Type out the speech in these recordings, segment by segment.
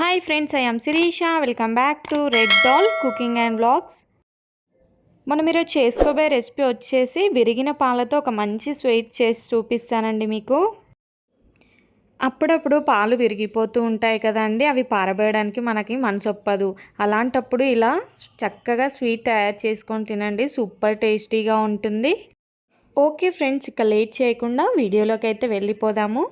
Hi friends I'm Sirisha welcome back to red doll cooking and blogs మనం ఈరోజు చేసుకోబోయే recipe వచ్చేసి విరిగిన పాలతో ఒక మంచి స్వీట్ చేసి చూపిస్తానండి మీకు. అప్పుడప్పుడు పాలు విరిగిపోతూ ఉంటాయి కదండి అవి పారబోయడానికి మనకి మనసొప్పదు. అలాంటప్పుడు ఇలా చక్కగా స్వీట్ తయారు చేసుకొని తినండి సూపర్ టేస్టీగా ఉంటుంది. ఓకే ఫ్రెండ్స్ ఇక లేట్ చేయకుండా వీడియోలోకి అయితే వెళ్ళిపోదాము.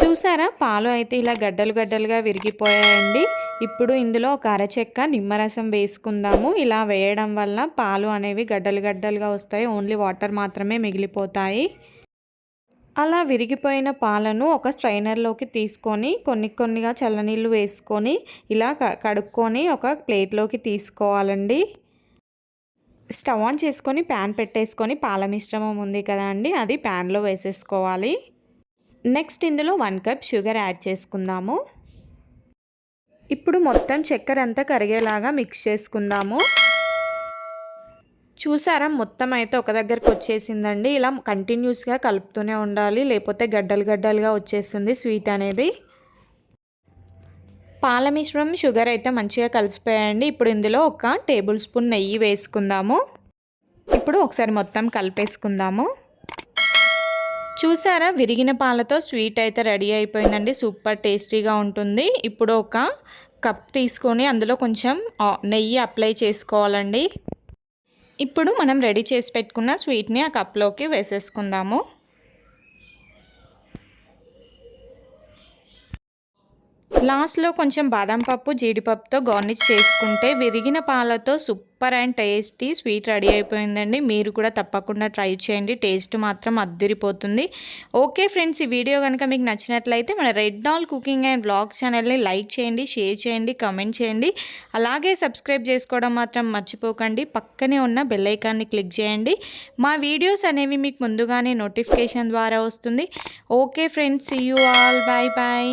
చూసారా? పాలు అయితే ఇలా గడ్డలు గడ్డలుగా విరిగిపోయాయండి. ఇప్పుడు ఇందులో ఒక అరచెక్క నిమ్మరసం వేసుకుందాము. ఇలా వేయడం వల్ల పాలు అనేవి గడ్డలు గడ్డలుగా వస్తాయి. ఓన్లీ వాటర్ మాత్రమే మిగిలిపోతాయి. అలా విరిగిపోయిన పాలను ఒక స్ట్రైనర్లోకి తీసుకొని కొన్ని కొన్నిగా చల్లనీళ్ళు వేసుకొని ఇలా కడుక్కొని ఒక ప్లేట్లోకి తీసుకోవాలండి. స్టవ్ ఆన్ చేసుకొని ప్యాన్ పెట్టేసుకొని పాల మిశ్రమం ఉంది కదా అండి అది ప్యాన్లో వేసేసుకోవాలి. నెక్స్ట్ ఇందులో వన్ కప్ షుగర్ యాడ్ చేసుకుందాము. ఇప్పుడు మొత్తం చక్కెర అంతా కరిగేలాగా మిక్స్ చేసుకుందాము. చూసారా? మొత్తం అయితే ఒక దగ్గరకు వచ్చేసిందండి. ఇలా కంటిన్యూస్గా కలుపుతూనే ఉండాలి. లేకపోతే గడ్డలు గడ్డలుగా వచ్చేస్తుంది స్వీట్ అనేది. పాల మిశ్రమం షుగర్ అయితే మంచిగా కలిసిపోయాయండి. ఇప్పుడు ఇందులో ఒక టేబుల్ స్పూన్ నెయ్యి వేసుకుందాము. ఇప్పుడు ఒకసారి మొత్తం కలిపేసుకుందాము. చూసారా? విరిగిన పాలతో స్వీట్ అయితే రెడీ అయిపోయిందండి. సూపర్ టేస్టీగా ఉంటుంది. ఇప్పుడు ఒక కప్ తీసుకొని అందులో కొంచెం నెయ్యి అప్లై చేసుకోవాలండి. ఇప్పుడు మనం రెడీ చేసి పెట్టుకున్న స్వీట్ని ఆ కప్లోకి వేసేసుకుందాము. లాస్ట్లో కొంచెం బాదం పప్పు జీడిపప్పుతో గార్నిష్ చేసుకుంటే విరిగిన పాలతో super and tasty sweet ready అయిపోయిందండి. మీరు కూడా తప్పకుండా ట్రై చేయండి. టేస్ట్ మాత్రం అద్దరిపోతుంది. ఓకే ఫ్రెండ్స్ ఈ వీడియో కనుక మీకు నచ్చినట్లయితే మన red doll cooking and blog ఛానల్ని లైక్ చేయండి షేర్ చేయండి కమెంట్ చేయండి. అలాగే సబ్స్క్రైబ్ చేసుకోవడం మాత్రం మర్చిపోకండి. పక్కనే ఉన్న బెల్లైకాన్ని క్లిక్ చేయండి. మా వీడియోస్ అనేవి మీకు ముందుగానే నోటిఫికేషన్ ద్వారా వస్తుంది. Okay friends you all bye bye